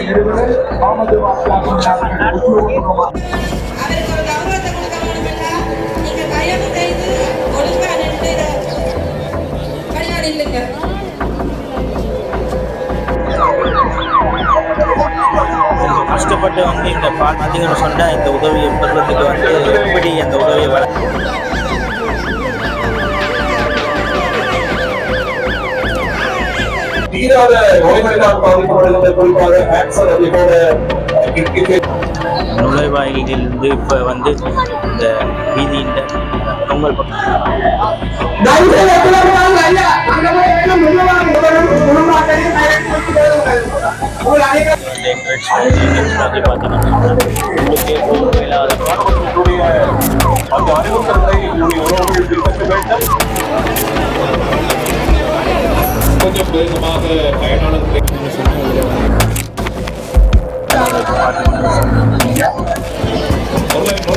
நிறுவனர் நில்லுங்க கஷ்டப்பட்டு வந்து இந்த பால் பார்த்தீங்கன்னு சொன்னால் இந்த உதவியை பெறுறதுக்கு வந்து எப்படி அந்த உதவியை வர தீராத நோய்களினால் பாதிக்கப்படுகின்ற குறிப்பாக கேன்சர் அதோட நுழைவாயிலிருந்து இப்போ வந்து இந்த வீதியின் பொங்கல் பக்கம் அறிவுறுத்தல்களை என்னுடைய உறவுகள் பின்பற்ற வேண்டும் கொஞ்சம் வேகமாக பயனாளர்களை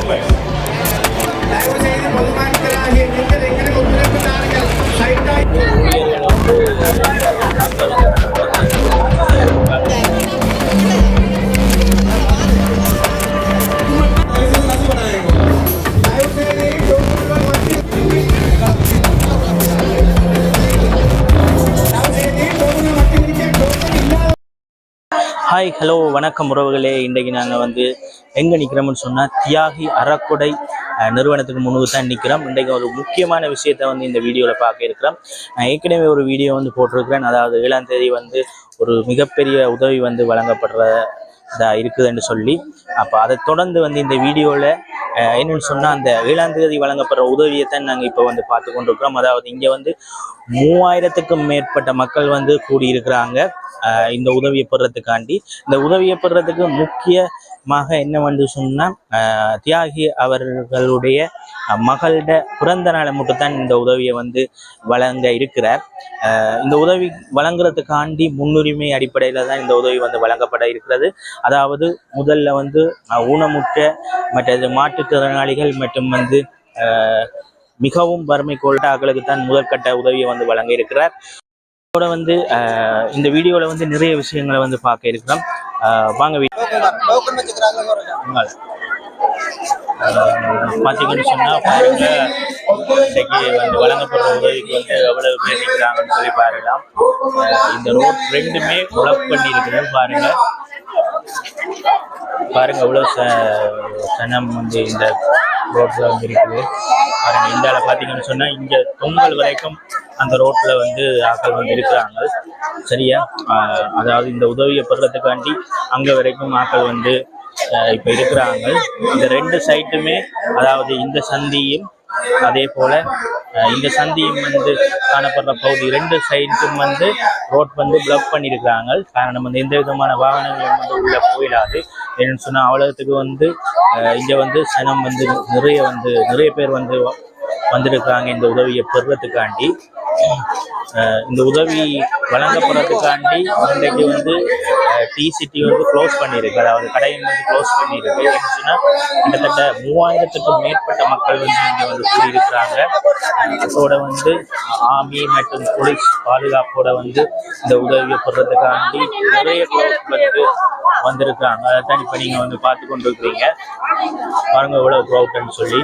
online, ஹாய் ஹலோ வணக்கம் உறவுகளே. இன்றைக்கு நாங்கள் வந்து எங்கே நிற்கிறோம்னு சொன்னால் தியாகி அறக்குடை நிறுவனத்துக்கு முன்பு தான் நிற்கிறோம் இன்றைக்கு ஒரு முக்கியமான விஷயத்தை வந்து இந்த வீடியோவில் பார்க்க இருக்கிறோம். நான் ஏற்கனவே ஒரு வீடியோ வந்து போட்டிருக்கிறேன். அதாவது ஏழாம் தேதி வந்து ஒரு மிகப்பெரிய உதவி வந்து வழங்கப்படுற இருக்குதுன்னு சொல்லி அப்போ அதை தொடர்ந்து வந்து இந்த வீடியோவில் என்னென்னு சொன்னால் அந்த ஏழாம் தேதி வழங்கப்படுற உதவியை தான் நாங்கள் இப்போ வந்து பார்த்து கொண்டிருக்கிறோம். அதாவது இங்கே வந்து மூவாயிரத்துக்கும் மேற்பட்ட மக்கள் வந்து கூடியிருக்கிறாங்க. இந்த உதவியை பெறத்துக்காண்டி இந்த உதவியை பெறத்துக்கு முக்கியமாக என்ன வந்து சொன்னால் தியாகி அவர்களுடைய அஹ், மகளோட பிறந்த நாளை மட்டும்தான் இந்த உதவியை வந்து வழங்க இருக்கிறார். இந்த உதவி வழங்குறதுக்காண்டி முன்னுரிமை அடிப்படையில் தான் இந்த உதவி வந்து வழங்கப்பட இருக்கிறது. அதாவது முதல்ல வந்து ஊனமுற்ற மற்றது மாற்றுத்திறனாளிகள் மற்றும் வந்து மிகவும் வறுமை கோட்டாக்களுக்கு தான் முதற்கட்ட உதவியை வந்து வழங்க இருக்கிறார். இதோட வந்து இந்த வீடியோவில் வந்து நிறைய விஷயங்களை வந்து பார்க்க இருக்கிறோம். வாங்க வீ- பார்த்தீங்கன்னு சொன்னால் பாருங்க. வந்து வழங்கப்படுற உதவிக்கு வந்து எவ்வளவு பேர் நிற்கிறாங்கன்னு சொல்லி பாருலாம். இந்த ரோட் ரெண்டுமே குழப் பண்ணி இருக்குது பாருங்க. பாருங்க எவ்வளோ ச சனம் வந்து இந்த ரோட்ல வந்து இருக்குது. பாருங்க இந்த பார்த்தீங்கன்னு சொன்னால் இங்கே பொங்கல் வரைக்கும் அந்த ரோட்ல வந்து ஆட்கள் வந்து இருக்கிறாங்க. சரியா? அதாவது இந்த உதவியை பெறத்துக்காண்டி அங்கே வரைக்கும் ஆட்கள் வந்து இப்போ இருக்கிறாங்க. இந்த ரெண்டு சைட்டுமே அதாவது இந்த சந்தியும் அதே போல இந்த சந்தியும் வந்து காணப்படுற பகுதி ரெண்டு சைடும் வந்து ரோட் வந்து பிளாக் பண்ணியிருக்கிறாங்க. காரணம் வந்து எந்த விதமான வாகனங்களும் வந்து உள்ள போயிடாது. என்னன்னு சொன்னா அவ்வளோத்துக்கு வந்து இங்கே இங்க வந்து சனம் வந்து நிறைய வந்து நிறைய பேர் வந்து வந்திருக்காங்க இந்த உதவியை பெறுறதுக்காண்டி இந்த உதவி வழங்கப்படுறதுக்காண்டி இன்றைக்கு வந்து டி சிட்டி வந்து க்ளோஸ் பண்ணியிருக்கு. அதாவது கடையை வந்து க்ளோஸ் பண்ணியிருக்கு. என்னச்சுன்னா கிட்டத்தட்ட மூவாயிரத்துக்கும் மேற்பட்ட மக்கள் வந்து இங்கே வந்து கூடியிருக்கிறாங்க. அதோட வந்து ஆர்மி மற்றும் போலீஸ் பாதுகாப்போட வந்து இந்த உதவியை பெறுறதுக்காண்டி நிறைய க்ளோஸ் வந்து வந்திருக்கிறாங்க. அதைத்தான் இப்போ நீங்கள் வந்து பார்த்து கொண்டு இருக்கிறீங்க பாருங்க எவ்வளோ க்ரௌட்னு சொல்லி.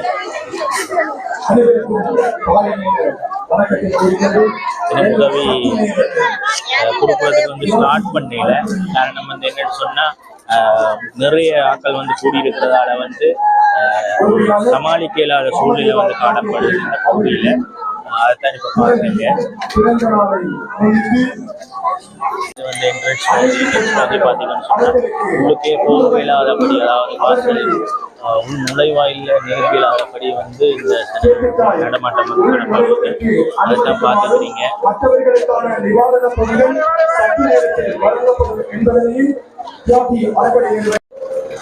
உதவி அஹ், கொடுக்கறதுக்கு வந்து ஸ்டார்ட் பண்ணல காரணம் வந்து என்னன்னு சொன்னா நிறைய ஆட்கள் வந்து கூடியிருக்கிறதால வந்து சமாளிக்க இல்லாத சூழ்நிலை வந்து காணப்படுது இந்த பகுதியில். அதைத்தான் இப்போ பார்க்குறீங்க. இது வந்து என்ட்ரன்ஸ் என்ட்ரன்ஸ் வந்து பார்த்தீங்கன்னு சொன்னால் உள்ளுக்கே போக இல்லாதபடி அதாவது வாசல் உள் நுழைவாயில நேர்க வந்து இந்த நடமாட்டம் வந்து நடப்பாங்க அதைத்தான் பார்த்துக்கிறீங்க. மற்றவர்களுக்கான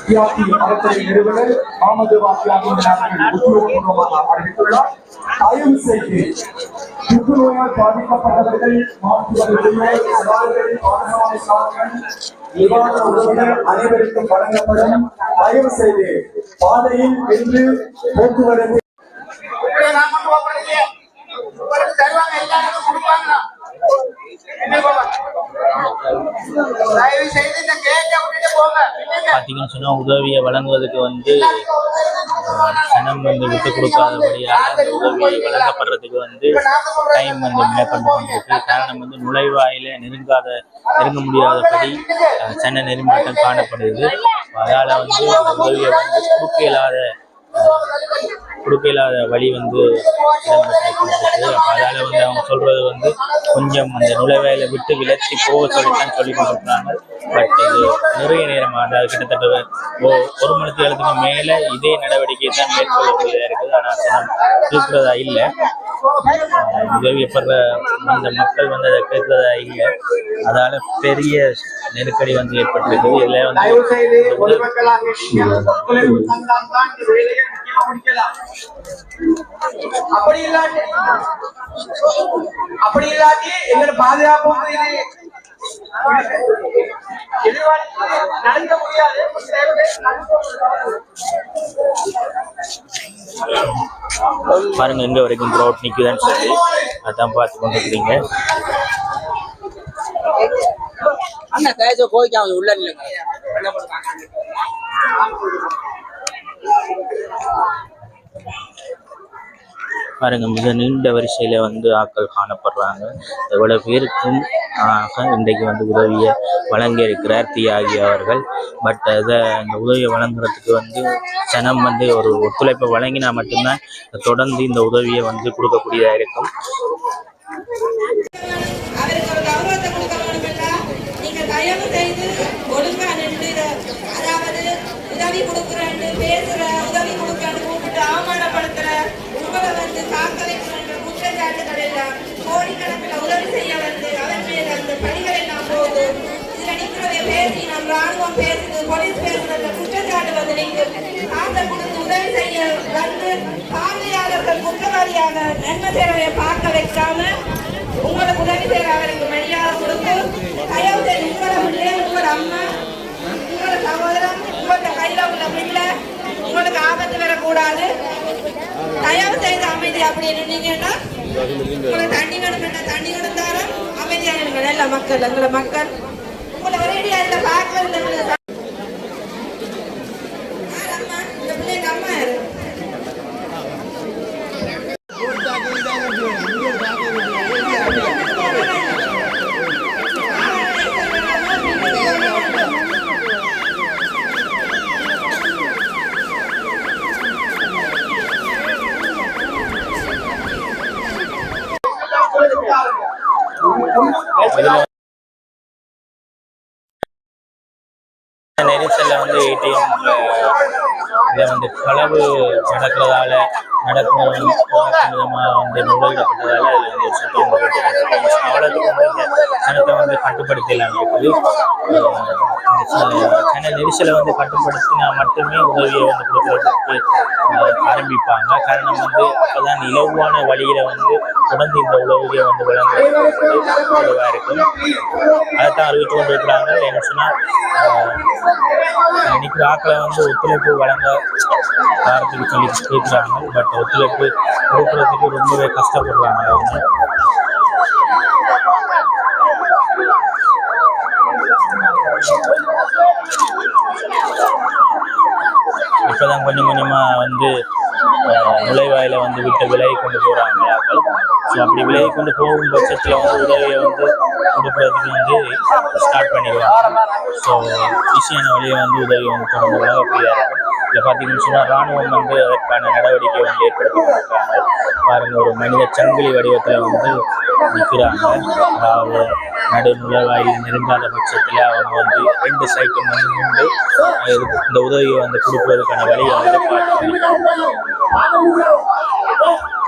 நிவாரணப் பொருட்கள் நிறுவனர் தியாகி அறக்கட்டளை உத்தியோகபூர்வமாக அறிவித்துள்ளார் தயவு செய்து புற்றுநோயால் பாதிக்கப்பட்டவர்கள் நிவாரண உதவிகள் அனைவருக்கும் வழங்கப்படும். தயவு செய்து பாதையில் நின்று போக்குவரத்து தருவாங்க எல்லாருக்கும் கொடுப்பாங்களா தயவு செய்து இந்த கேட்டை விட்டுட்டு போங்க பின்னுங்க. பார்த்தீங்கன்னு சொன்னால் உதவியை வழங்குவதற்கு வந்து சனம் வந்து விட்டு கொடுக்காதபடியாக அந்த உதவி வழங்கப்படுறதுக்கு வந்து டைம் வந்து மேற்கொண்டு கொண்டிருக்கு. காரணம் வந்து நுழைவாயில நெருங்காத நெருங்க முடியாதபடி சன நெறிமாட்டம் காணப்படுது அதால் வந்து உதவியை வந்து கொடுக்க இயலாத கொடுக்க இல்லாத வழி வந்து அதால அதால் வந்து அவங்க சொல்றது வந்து கொஞ்சம் அந்த நுழைவேலை விட்டு விலச்சி போக சொல்லித்தான் சொல்லி கொண்டிருக்கிறாங்க பட் இது நிறைய நேரம் அதாவது கிட்டத்தட்ட ஒ- ஒரு மணி நேரத்துக்கு மேலே இதே நடவடிக்கை தான் மேற்கொள்ளக்கூடியதாக இருக்குது. ஆனால் இருக்கிறதா இல்லை. உதவி அந்த மக்கள் வந்து அதை கேட்கறதா இல்லை. அதால பெரிய நெருக்கடி வந்து ஏற்பட்டிருக்கு. இதுல வந்து அப்படி இல்லாட்டி அப்படி இல்லாட்டி எங்களோட பாதுகாப்பு நடக்க முடியாது பாருங்க எங்க வரைக்கும் ரோட் நிக்குதான்னு சொல்லி. அதான் பார்த்து கொண்டு இருக்கிறீங்க. அண்ணா தேஜோ கோயிக்கு அவங்க உள்ள இல்லைங்க பாருங்க மிக நீண்ட வரிசையில் வந்து ஆட்கள் காணப்படுறாங்க. எவ்வளவு பேருக்கும் ஆக இன்றைக்கு வந்து உதவியை வழங்கி இருக்கிறார் தியாகி அவர்கள். பட் அதை இந்த உதவியை வழங்குறதுக்கு வந்து ஜனம் வந்து ஒரு ஒத்துழைப்பை வழங்கினா மட்டும்தான் தொடர்ந்து இந்த உதவியை வந்து கொடுக்கக்கூடியதாக இருக்கும். தயவு செய்து ஒழுங்கா நின்று அதாவது உதவி கொடுக்குறேன்னு உங்களை வந்து குற்றச்சாட்டுகள் எல்லாம் கோடிக்கணக்கில் உதவி செய்ய வந்து அதன் மேல் அந்த பணிகள் எல்லாம் போது இதுல நிற்கிறதை பேசி நம் ராணுவம் பேசுது போலீஸ் பேசுறது குற்றச்சாட்டு வந்து நீங்க காசை கொடுத்து உதவி செய்ய வந்து பார்வையாளர்கள் குற்றவாளியாக நன்மை சேரவை பார்க்க வைக்காம உங்களுக்கு உதவி செய்யற அவருக்கு மரியாதை கொடுத்து தயவு செய்து உங்களோட பிள்ளை உங்களோட அம்மா உங்களோட சகோதரன் உங்களோட கையில உள்ள பிள்ளை உங்களுக்கு ஆபத்து வரக்கூடாது. தயவு செய்து அமைதி அப்படி இருந்தீங்கன்னா உங்களுக்கு தண்ணி வேணும்னா தண்ணி வேணும் தாரம் அமைதியாக இருங்க நல்ல மக்கள் எங்களை மக்கள். உங்களை ஒரேடியா இந்த பார்க்கல யார் அம்மா இந்த பிள்ளைங்க அம்மா யாரு இதுல நெரிசல்ல வந்து ஏடிஎம் இதில் வந்து களவு நடக்கிறதால நடக்கும் விதமாக வந்து நுழையிடப்பட்டதால அதில் வந்து ஒரு சட்டம் இந்த சனத்தை வந்து கட்டுப்படுத்தலாம் இருக்குது அஹ் நெரிசலை வந்து கட்டுப்படுத்தினா மட்டுமே உதவியை வந்து கொடுக்கறதுக்கு ஆரம்பிப்பாங்க. காரணம் வந்து அப்பதான் இலவான வழியில வந்து தொடர்ந்து இந்த உதவியை வந்து வழங்குறது இருக்கும். அதைத்தான் அறிவித்து கொண்டிருக்கிறாங்க. என்ன சொன்னா அஹ், நிற்கிற ஆக்களை வந்து ஒத்துழைப்பு வழங்க காரத்துக்கு சொல்லி கேட்குறாங்க பட் ஒத்துழைப்பு கொடுக்கறதுக்கு ரொம்பவே கஷ்டப்படுறாங்க அவங்க. இப்போதான் கொஞ்சம் கொஞ்சமாக வந்து நுழைவாயில் வந்து விட்டு விலகி கொண்டு போகிறாங்க ஸோ அப்படி விலகி கொண்டு போகும் பட்சத்தில் வந்து உதவியை வந்து கொடுக்கறதுக்கு வந்து ஸ்டார்ட் பண்ணிடுவாங்க. ஸோ விஷயம் வழியை வந்து உதவி வந்து தொடர்ந்து வழங்கக்கூடியதாக இருக்கும். இதில் பார்த்தீங்கன்னு சொன்னால் ராணுவம் வந்து அதற்கான நடவடிக்கை வந்து ஏற்படுத்தி கொடுக்குறாங்க பாருங்கள் ஒரு மனித சங்கிலி வடிவத்தில் வந்து நிற்கிறாங்க அதாவது நடு நுழைவாயில் நெருங்காத பட்சத்தில் அவங்க வந்து ரெண்டு சைக்கிள் வந்து நின்று இந்த உதவியை வந்து கொடுப்பதற்கான வழியை வந்து பார்த்து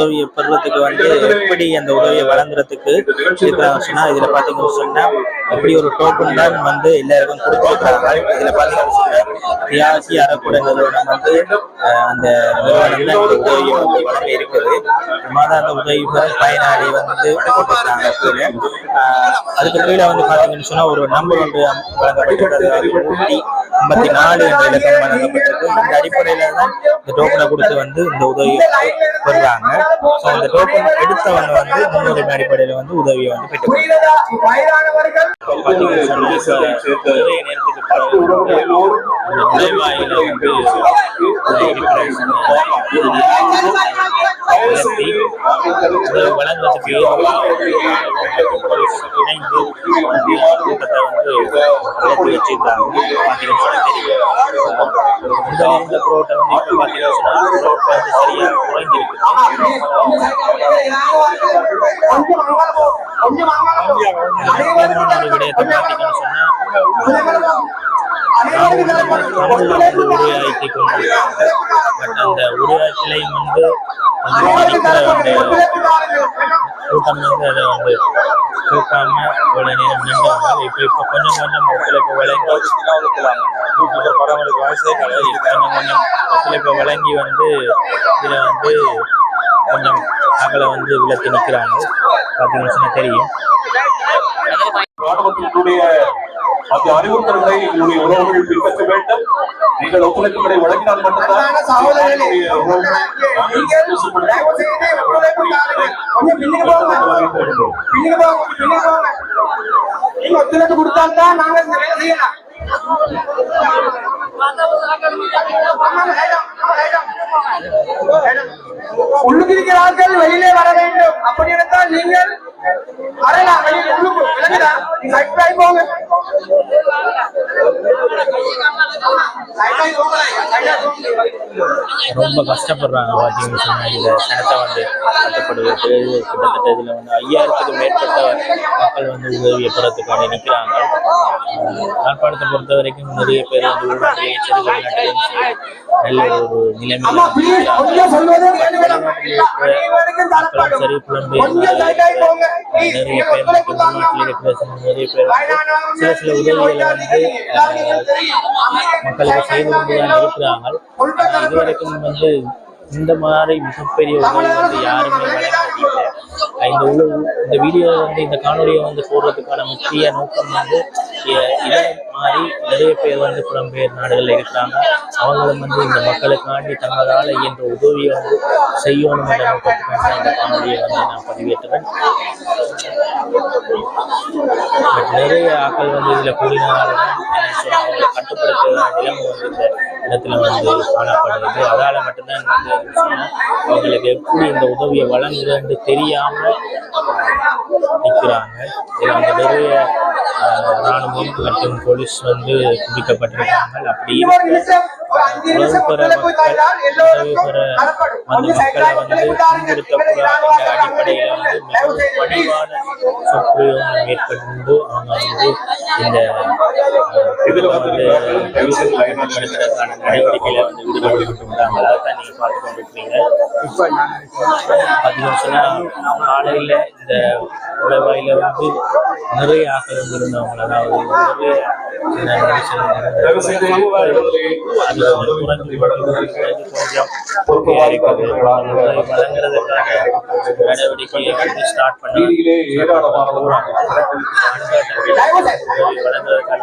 உதவியை பெறுறதுக்கு வந்து எப்படி அந்த உதவியை வழங்குறதுக்கு இருக்கிறாங்க சொன்னா இதுல பாத்தீங்கன்னு எப்படி ஒரு டோக்கன் தான் வந்து எல்லாருக்கும் கொடுத்துருக்காங்க இதுல பாத்தீங்கன்னு சொன்னா தியாசி அறக்கூட நிறுவனம் வந்து அந்த நிறுவனம் தான் இந்த உதவியை வந்து வழங்க இருக்குது. மாதம் அந்த உதவி பயனாளி வந்து கொடுத்துருக்காங்க அதுக்கு கீழே வந்து பாத்தீங்கன்னு சொன்னா ஒரு நம்பர் ஒன்று வழங்கப்பட்டிருக்கிறது. ஊட்டி ஐம்பத்தி நாலு என்ற இலக்கம் வழங்கப்பட்டிருக்கு. இந்த அடிப்படையில தான் இந்த டோக்கனை கொடுத்து வந்து இந்த உதவியை பெறுறாங்க. ஸோ அந்த டோக்கன் எடுத்தவங்க வந்து முன்னுரிமை அடிப்படையில வந்து உதவியை வந்து பெற்று இணைந்து இந்த கூட்டத்தை வந்து நடத்தி வச்சிருக்காங்க. பாத்தீங்கன்னு சொன்னா தெரியும் முதல்ல இருந்த புரோட்டை வந்து இப்ப பாத்தீங்கன்னு சொன்னா புரோட்டை வந்து சரியா குறைஞ்சிருக்கு கொஞ்சம் அங்கால போ கொஞ்சம் அங்கால பட் அந்த உரையாக்கலையும் வந்து கூட்டம் வந்து அதை வந்து இவ்வளவு நேரம் நின்றாங்க கொஞ்சம் கொஞ்சம் ஒத்துழைப்பு வயசே கிடையாது கொஞ்சம் கொஞ்சம் ஒத்துழைப்பு வழங்கி வந்து இதுல வந்து கொஞ்சம் அகலை வந்து விளக்கி நிற்கிறாங்க. பார்த்தீங்கன்னு சொன்னா தெரியும். அந்த அறிவுறுத்தல்களை எங்களுடைய உறவுகள் பின்பற்ற வேண்டும். நீங்கள் ஒத்துழைப்புகளை வழங்கினால் மட்டும்தான் நீங்கள் செய்யலாம். உள்ளுக்கிருக்கிறார்கள் உள்ளுக்கு இருக்கிற ஆட்கள் வெளியிலே வர வேண்டும். அப்படி இருந்தால் நீங்கள் உள்ளுக்கு விளங்குதா சைட் போங்க ரொம்ப கஷ்டப்படுறாங்க பார்த்தீங்கன்னு சொன்னா. இந்த சனத்தை வந்து கட்டப்படுவது கிட்டத்தட்ட இதுல வந்து ஐயாயிரத்துக்கு மேற்பட்ட மக்கள் வந்து உதவியை பெறத்துக்காக நிற்கிறாங்க யாழ்ப்பாணத்தை பொறுத்த வரைக்கும் நிறைய பேர் வந்து உள்நாட்டிலேயும் சரி வெளிநாட்டிலேயும் சரி நல்ல ஒரு தரப்படும் சரி கொஞ்சம் நிறைய பேர் இருக்கிற நிறைய பேர் சில சில உதவிகளை வந்து மக்களுக்கு செய்து கொண்டுதான் இருக்கிறாங்க ஆனா இதுவரைக்கும் வந்து இந்த மாதிரி மிகப்பெரிய உதவி வந்து யாருமே வழங்கினதில்லை இந்த உள்ள இந்த வீடியோ வந்து இந்த காணொலியை வந்து போடுறதுக்கான முக்கிய நோக்கம் வந்து மாதிரி நிறைய பேர் வந்து புலம்பெயர் நாடுகளில் இருக்கிறாங்க அவங்களும் வந்து இந்த மக்களுக்காண்டி தங்களால் இயன்ற உதவியை வந்து செய்யணும் என்ற நோக்கத்துக்காக இந்த காணொலியை வந்து நான் பதிவேற்றுவேன் நிறைய ஆட்கள் வந்து இதில் கூடினாலும் அவங்களை கட்டுப்படுத்துகிற நிலைமை வந்து இந்த இடத்துல வந்து காணப்படுது அதால் மட்டும்தான் வந்து அவங்களுக்கு எப்படி இந்த உதவியை வழங்குதுன்னு தெரியாமல் நிற்கிறாங்க இதில் வந்து நிறைய ஆஹ், ராணுவம் மற்றும் போலீஸ் வந்து குவிக்கப்பட்டிருக்காங்க அப்படி உதவி பெற மக்கள் பெற வந்த மக்களை வந்து துன்புறுத்தக்கூடாது அடிப்படையில வந்து மிகவும் பணிவான சொற்பிரயோகம் மேற்கொண்டு அவங்க வந்து இந்த இதுல வந்து வந்து பயன்படுத்துறதுக்கான நடவடிக்கையில ஈடுபட்டு விட்டாங்க அதைத்தான் நீங்க பார்த்து பார்த்தீங்கன்னு காலையில இந்த உழவாயில வந்து நிறைய வந்து இருந்தவங்க அதாவது நிறைய வந்து ஸ்டார்ட் பண்ணி உதவி வழங்குறதுக்கான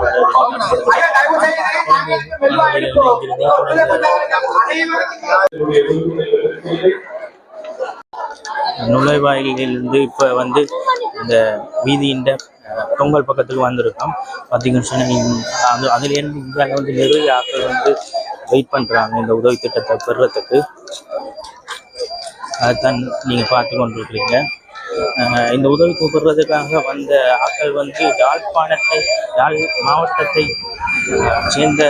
நுழைவாயிலிருந்து இப்போ வந்து இந்த வீதியின் பொங்கல் பக்கத்துக்கு வந்திருக்கோம். பார்த்தீங்கன்னு சொன்னால் அது அதுலேருந்து இந்தியாவில் வந்து நிறைய ஆட்கள் வந்து வெயிட் பண்ணுறாங்க இந்த உதவி திட்டத்தை பெறுறதுக்கு அதுதான் நீங்கள் பார்த்து கொண்டிருக்கிறீங்க. இந்த உதவி பெறுறதுக்காக வந்த ஆட்கள் வந்து யாழ்ப்பாணத்தை யாழ் மாவட்டத்தை சேர்ந்த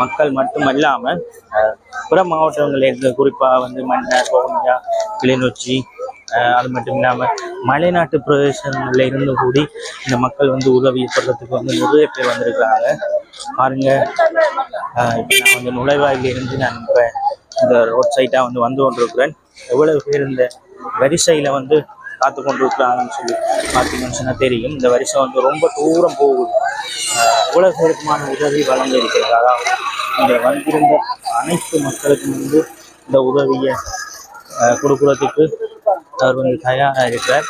மக்கள் மட்டுமல்லாமல் பிற மாவட்டங்களில் இருந்து குறிப்பாக வந்து மன்னார் வவுனியா கிளிநொச்சி அது மட்டும் இல்லாமல் மலைநாட்டு பிரதேசங்களில் இருந்து கூடி இந்த மக்கள் வந்து உதவி பெறத்துக்கு வந்து நிறைய பேர் வந்திருக்கிறாங்க. பாருங்க. இப்போ நான் வந்து நுழைவாயிலிருந்து நான் இப்போ இந்த ரோட் சைட்டாக வந்து வந்து கொண்டிருக்கிறேன். எவ்வளவு பேர் இந்த வரிசையில் வந்து காத்து கொண்டு இருக்கிறாங்கன்னு சொல்லி பார்த்தீங்கன்னு சொன்னால் தெரியும். இந்த வரிசை வந்து ரொம்ப தூரம் போகுது. ஆஹ் எவ்வளவு பேருக்குமான உதவி வழங்கி இருக்கிறது? அதாவது இங்க வந்திருந்த அனைத்து மக்களுக்கும் வந்து இந்த உதவியை கொடுக்கறதுக்கு அவர் வந்து தயாராக இருக்கிறார்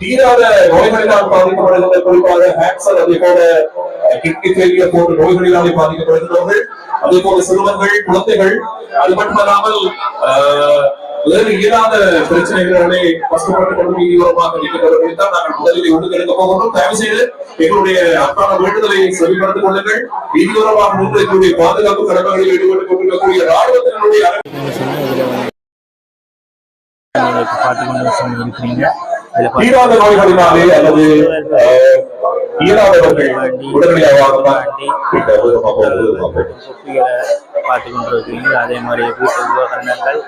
தீராத நோய்களினால் பாதிக்கப்படுகின்ற குறிப்பாக கேன்சர் அதே போல கிட்னி ஃபெயிலியர் போன்ற நோய்களினாலே பாதிக்கப்படுகின்றவர்கள் அதே போல சிறுவர்கள் குழந்தைகள் அது மட்டுமல்லாமல் ஆஹ், வேறு இயலாத பிரச்சனைகளே கஷ்டப்பட்டு கொண்டு தீவிரமாக நிற்கிறவர்களை தான் நாங்கள் முதலில் ஒழுங்கெடுக்க போகிறோம் தயவு செய்து எங்களுடைய அன்றாட வேண்டுதலை செவிமடுத்துக் கொள்ளுங்கள். தீவிரமாக நின்று எங்களுடைய பாதுகாப்பு கடமைகளில் ஈடுபட்டுக் கொண்டிருக்கக்கூடிய ராணுவத்தினுடைய நீங்க பார்த்துக்கொண்டு சொல்லி இருக்கிறீங்க தீராத நோய்களினாலே அல்லது இயலாதவர்கள் உடனடியாக பார்த்து கொண்டிருக்கிறீங்க அதே மாதிரி வீட்டு உபகரணங்கள்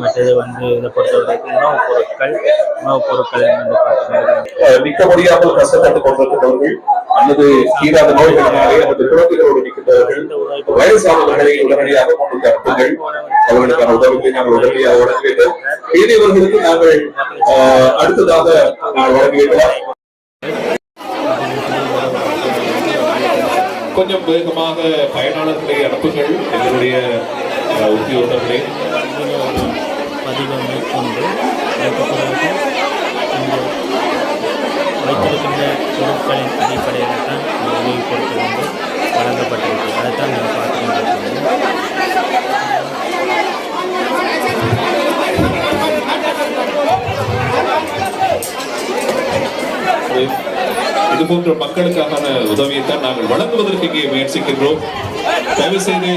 மற்றது வந்து இதை பொறுத்தவரைக்கும் உணவுப் பொருட்கள் உணவுப் பொருட்கள் வந்து பார்த்து நிற்க முடியாமல் கஷ்டப்பட்டுக் கொண்டிருக்கிறவர்கள் அல்லது தீராத நோய்களினாலே அல்லது குழந்தைகளோடு வயசானவர்களை உடனடியாக முன்னுக்கு அனுப்புங்கள். அவர்களுக்கான உதவிகளை நாங்கள் உடனடியாக வழங்க வேண்டும். மீதியவர்களுக்கு நாங்கள் அடுத்ததாக கொஞ்சம் வேகமாக பயனாளர்களை அனுப்புங்கள் எங்களுடைய உத்தியோகர்களே பதிவை மேற்கொண்டு வைத்திருக்கின்ற பொருட்களின் அடிப்படையில் தான் இந்த உதவி பொருட்கள் வந்து வழங்கப்பட்டிருக்கு அதைத்தான் நீங்கள் பார்த்து கொண்டிருக்கிறீங்க இது போன்ற மக்களுக்கான உதவியை தான் நாங்கள் வழங்குவதற்கு இங்கே முயற்சிக்கின்றோம். தயவு செய்து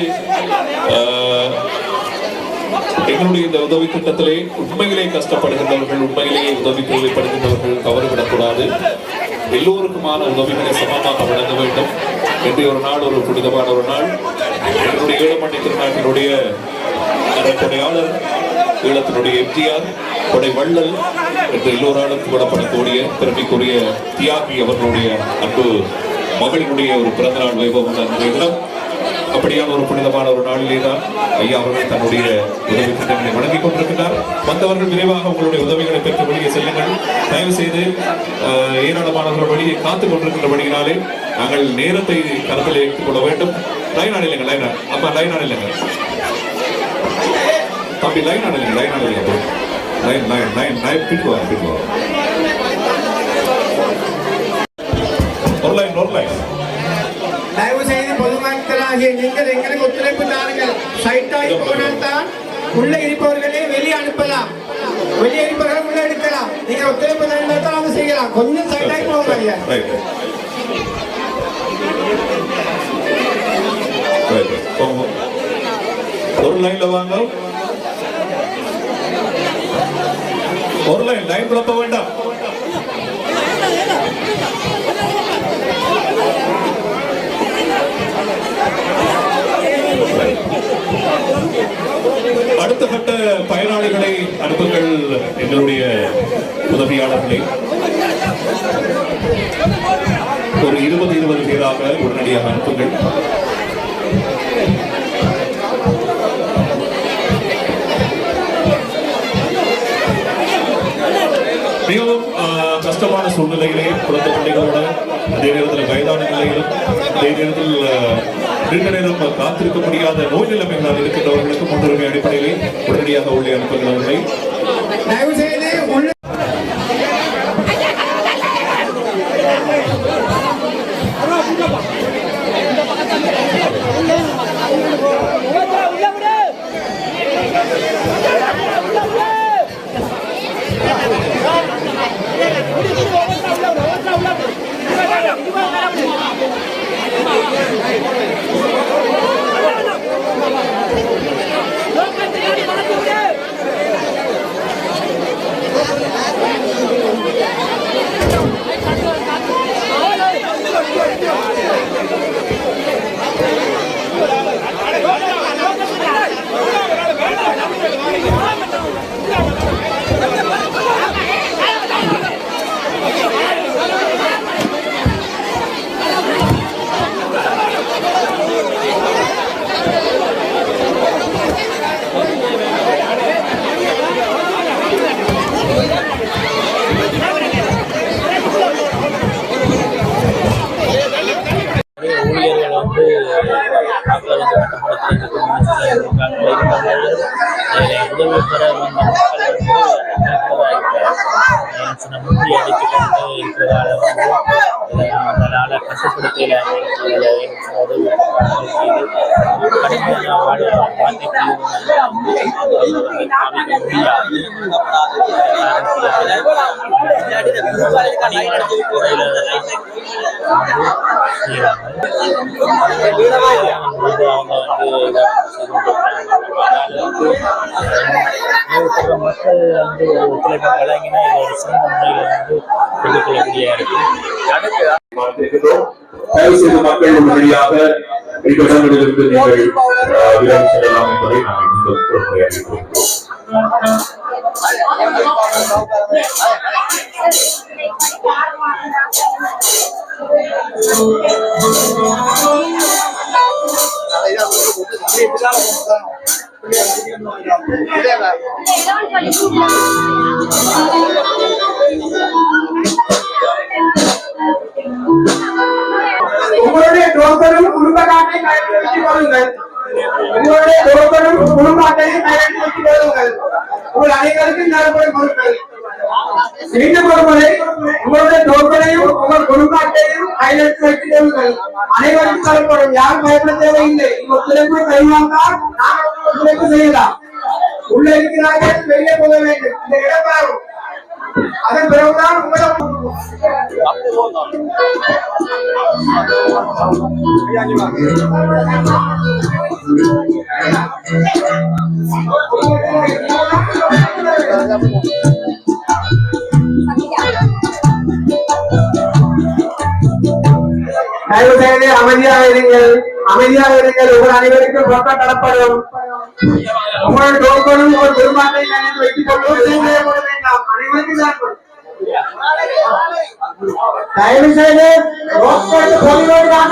எங்களுடைய இந்த உதவி திட்டத்திலே உண்மையிலே கஷ்டப்படுகின்றவர்கள் உண்மையிலேயே உதவி தேவைப்படுகின்றவர்கள் தவறுவிடக்கூடாது. எல்லோருக்குமான உதவிகளை சமமாக வழங்க வேண்டும். இன்றைய ஒரு நாள் ஒரு புனிதமான ஒரு நாள். எங்களுடைய ஈழமண்ணி திருநாட்டினுடைய கொடையாளர் ஈழத்தினுடைய எம்ஜிஆர் கொடை வள்ளல் என்று எல்லோராலும் புகழப்படக்கூடிய பெருமைக்குரிய தியாகி அவர்களுடைய அன்பு மகளினுடைய ஒரு பிறந்தநாள் வைபவம் தான் தினம். அப்படியான ஒரு புனிதமான ஒரு நாளிலே தான் ஐயா அவர்கள் தன்னுடைய உதவி திட்டங்களை வழங்கிக் கொண்டிருக்கிறார். வந்தவர்கள் விரைவாக உங்களுடைய உதவிகளை பெற்று வெளியே செல்லுங்கள். தயவு செய்து ஏராளமானவர்கள் வெளியே காத்துக் கொண்டிருக்கின்றபடியினாலே நாங்கள் நேரத்தை கருத்தில் எடுத்துக் கொள்ள வேண்டும் லைன் ஆடலைங்க லைன் அப்ப லைன் ஆடலைங்க தம்பி லைன் ஆடலைங்க லைன் ஆடலைங்க லைன் லைன் லைன் லைன் பிட்டு வா பிட்டு வா ஒரு லைன் ஒரு லைன் தயவு செய்து பொதுமக்களாகிய நீங்கள் எங்களுக்கு ஒத்துழைப்பு தாருங்கள் சைட்டாகி போனால் தான் உள்ள இருப்பவர்களே வெளியே அனுப்பலாம் வெளியே இருப்பவர்கள் உள்ள எடுக்கலாம் நீங்க ஒத்துழைப்பு தந்தால் தான் அதை செய்யலாம் கொஞ்சம் சைட்டாகி ஐயா போங்க ஒரு லைன்ல வாங்க ஒரு லைன் லைன் குழப்ப வேண்டாம். அடுத்த கட்ட பயனாளிகளை அனுப்புங்கள் எங்களுடைய உதவியாளர்களே. ஒரு இருபது இருபது பேராக உடனடியாக அனுப்புங்கள். மிகவும் கஷ்டமான சூழ்நிலையிலே குழந்தை பிள்ளைகளோட அதே நேரத்தில் வயதான நிலையிலும் அதே நேரத்தில் நீண்ட நேரம் காத்திருக்க முடியாத நோய் நிலைமைகளால் இருக்கின்றவர்களுக்கு முன்னுரிமை அடிப்படையிலே உடனடியாக உள்ளே அனுப்புகிறவர்களை தயவு அதில் மக்கள் வந்து சின்ன முந்தி அடித்து இருக்கிறதால வந்து அதனால் உதவி கடுமையான காமிக்க மக்கள் வந்து ஒரு ஒத்துழைப்பு வழங்கினா இது ஒரு சிறந்த முறையில் வந்து கொண்டுகொள்ளக்கூடிய இருக்கு தயவு செய்து மக்கள் இடங்களிலிருந்து நீங்கள் விலகி செல்லலாம் என்பதை நாங்கள் மீண்டும் அறிவிக்கிறோம் உங்களுடைய டோக்கனும் குடும்ப காட்டை பயன்படுத்திக் கொள்ளுங்கள் உங்களுடைய டோக்கனும் குடும்ப அட்டையும் பயன்படுத்திக் கொள்ளுங்கள். உங்கள் அனைவருக்கும் தரப்படும் பொருட்கள் மீண்டும் ஒருமுறை உங்களுடைய தோற்பனையும் உங்கள் குடும்ப அட்டையும் கையெழுத்து வைத்துக் கொள்ளுங்கள் அனைவருக்கும் தரப்படும் யாரும் பயப்பட தேவையில்லை. உங்கள் ஒத்துழைப்பு கைவாங்கால் நாங்கள் ஒத்துழைப்பு செய்யலாம். உள்ள இருக்கிறார்கள் வெளியே போக வேண்டும். இந்த இடம் அதன் பிறகுதான் உங்களை தயவு செய்து அமைதியாக இருங்கள் அமைதியாக இருங்கள் உங்கள் அனைவருக்கும் ரொக்கம் தரப்படும் உங்கள் டோக்கனும் உங்கள் பெருமாட்டை நினைத்து வைத்துக் கொண்டு செய்யப்பட வேண்டாம் அனைவருக்கும் தரப்படும் தயவு செய்து ரொக்கம் பொலிவோடாக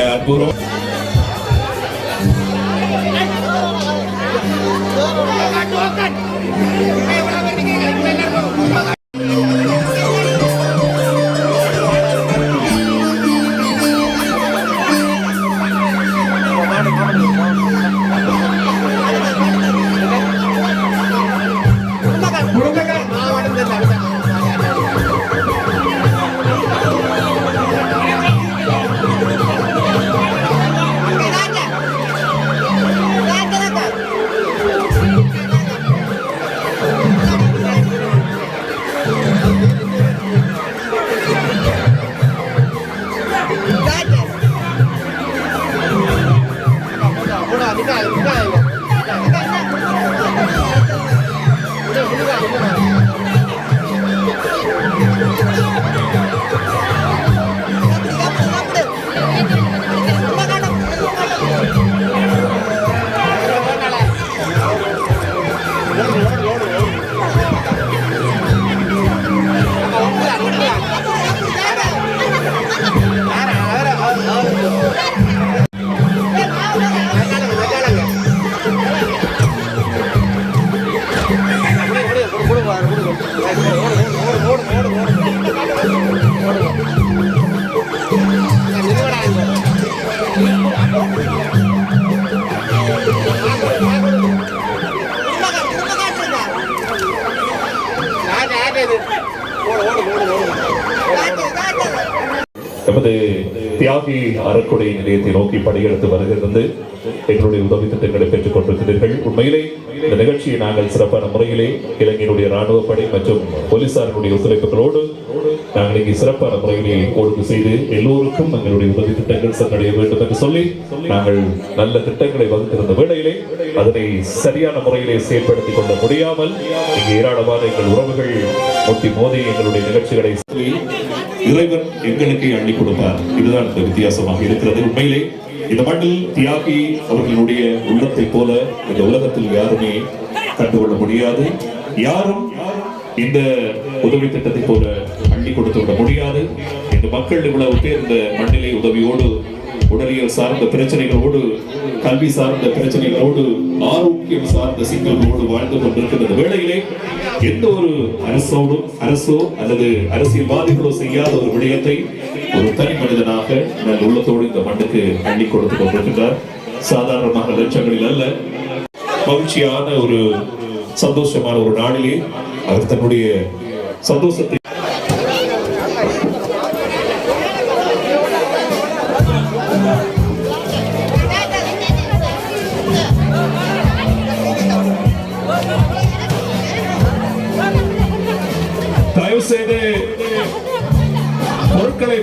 ya burung நிலையத்தை நோக்கி படையெடுத்து வருகிறது. எங்களுடைய உதவி திட்டங்களை பெற்றுக் கொண்டிருக்கிறீர்கள். உண்மையிலே இந்த நிகழ்ச்சியை நாங்கள் சிறப்பான முறையிலே இலங்கையினுடைய ராணுவ படை மற்றும் போலீசாருடைய ஒத்துழைப்புகளோடு நாங்கள் இங்கே சிறப்பான முறையிலே ஒழுங்கு செய்து எல்லோருக்கும் எங்களுடைய உதவி திட்டங்கள் சென்றடைய வேண்டும் என்று சொல்லி நாங்கள் நல்ல திட்டங்களை வகுத்திருந்த வேளையிலே அதனை சரியான முறையிலே செயல்படுத்திக் கொள்ள முடியாமல் இங்கே ஏராளமான எங்கள் உறவுகள் ஒட்டி மோதி எங்களுடைய நிகழ்ச்சிகளை இறைவன் எங்களுக்கு அள்ளி கொடுப்பார். இதுதான் இந்த வித்தியாசமாக இருக்கிறது. உண்மையிலே இந்த மண்ணில் தியாகி அவர்களுடைய உள்ளத்தை போல இந்த உலகத்தில் யாருமே கண்டுகொள்ள முடியாது. யாரும் இந்த உதவி திட்டத்தை போல அள்ளி கொடுத்து விட முடியாது. இந்த மக்கள் இவ்வளவு பேர் இந்த மண்ணிலே உதவியோடு உடலியல் சார்ந்த பிரச்சனைகளோடு கல்வி சார்ந்த பிரச்சனைகளோடு ஆரோக்கியம் சார்ந்த சிக்கல்களோடு வாழ்ந்து கொண்டிருக்கின்ற வேளையிலே எந்த ஒரு அரசோடும் அரசோ அல்லது அரசியல்வாதிகளோ செய்யாத ஒரு விடயத்தை ஒரு தனி மனிதனாக நல்ல உள்ளத்தோடு இந்த மண்ணுக்கு அள்ளி கொடுத்து கொண்டிருக்கின்றார். சாதாரணமாக லட்சங்களில் அல்ல மகிழ்ச்சியான ஒரு சந்தோஷமான ஒரு நாளிலே அவர் தன்னுடைய சந்தோஷத்தை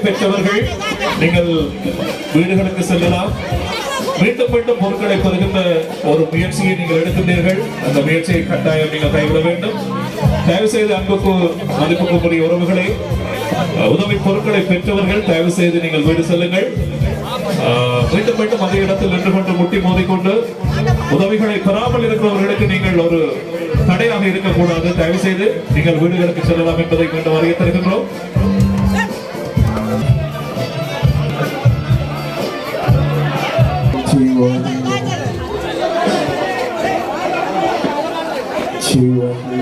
பெற்றவர்கள் நீங்கள் வீடுகளுக்கு செல்லலாம். மீண்டும் மீண்டும் பொருட்களை பெறுகின்ற ஒரு முயற்சியை நீங்கள் எடுக்கின்றீர்கள். அந்த முயற்சியை கட்டாயம் நீங்கள் கைவிட வேண்டும். தயவு செய்து அன்புக்கு மதிப்புக்குரிய உறவுகளை உதவி பொருட்களை பெற்றவர்கள் தயவு செய்து நீங்கள் வீடு செல்லுங்கள். மீண்டும் மீண்டும் அதே இடத்தில் நின்று கொண்டு முட்டி மோதிக்கொண்டு உதவிகளை பெறாமல் இருக்கிறவர்களுக்கு நீங்கள் ஒரு தடையாக இருக்கக்கூடாது. தயவு செய்து நீங்கள் வீடுகளுக்கு செல்லலாம் என்பதை கொண்டு அறிய தருகின்றோம். 我。